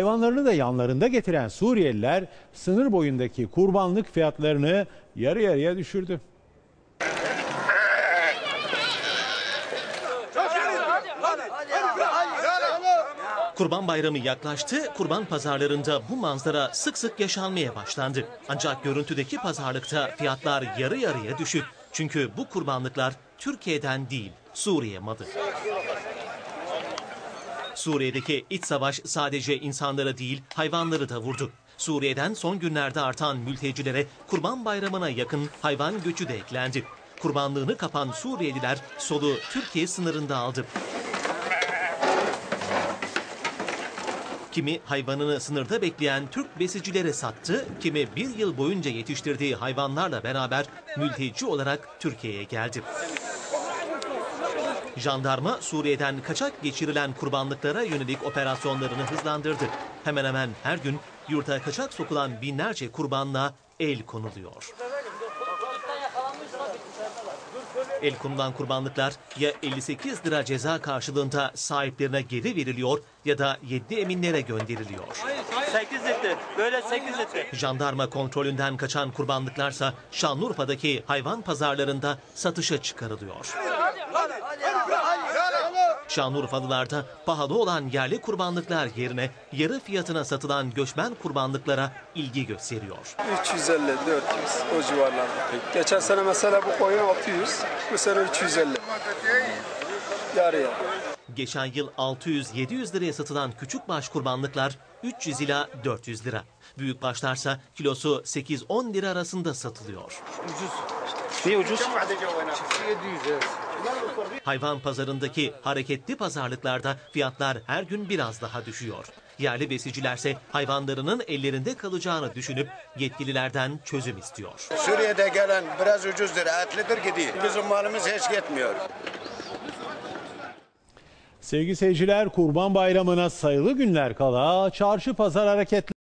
Hayvanlarını da yanlarında getiren Suriyeliler sınır boyundaki kurbanlık fiyatlarını yarı yarıya düşürdü. Kurban Bayramı yaklaştı, kurban pazarlarında bu manzara sık sık yaşanmaya başlandı. Ancak görüntüdeki pazarlıkta fiyatlar yarı yarıya düşük. Çünkü bu kurbanlıklar Türkiye'den değil, Suriye malı. Suriye'deki iç savaş sadece insanları değil, hayvanları da vurdu. Suriye'den son günlerde artan mültecilere Kurban Bayramı'na yakın hayvan göçü de eklendi. Kurbanlığını kapan Suriyeliler solu Türkiye sınırında aldı. Kimi hayvanını sınırda bekleyen Türk besicilere sattı, kimi bir yıl boyunca yetiştirdiği hayvanlarla beraber mülteci olarak Türkiye'ye geldi. Jandarma Suriye'den kaçak geçirilen kurbanlıklara yönelik operasyonlarını hızlandırdı. Hemen hemen her gün yurta kaçak sokulan binlerce kurbanla el konuluyor. El konulan kurbanlıklar ya 58 lira ceza karşılığında sahiplerine geri veriliyor ya da yeddi eminlere gönderiliyor. 8 litre. Böyle 8 litre. Jandarma kontrolünden kaçan kurbanlıklarsa Şanlıurfa'daki hayvan pazarlarında satışa çıkarılıyor. Şanlıurfalılar da pahalı olan yerli kurbanlıklar yerine yarı fiyatına satılan göçmen kurbanlıklara ilgi gösteriyor. 350, 400 o civarlarda. Geçen sene mesela bu koyun 600, bu sene 350. Yarı yarı. Geçen yıl 600-700 liraya satılan küçük baş kurbanlıklar 300 ila 400 lira. Büyük başlarsa kilosu 8-10 lira arasında satılıyor. Niye ucuz? Hayvan pazarındaki hareketli pazarlıklarda fiyatlar her gün biraz daha düşüyor. Yerli besicilerse hayvanlarının ellerinde kalacağını düşünüp yetkililerden çözüm istiyor. Suriye'de gelen biraz ucuzdur, etlidir gidiyor. Bizim malımız hiç gitmiyor. Sevgili seyirciler Kurban Bayramı'na sayılı günler kala çarşı pazar hareketli.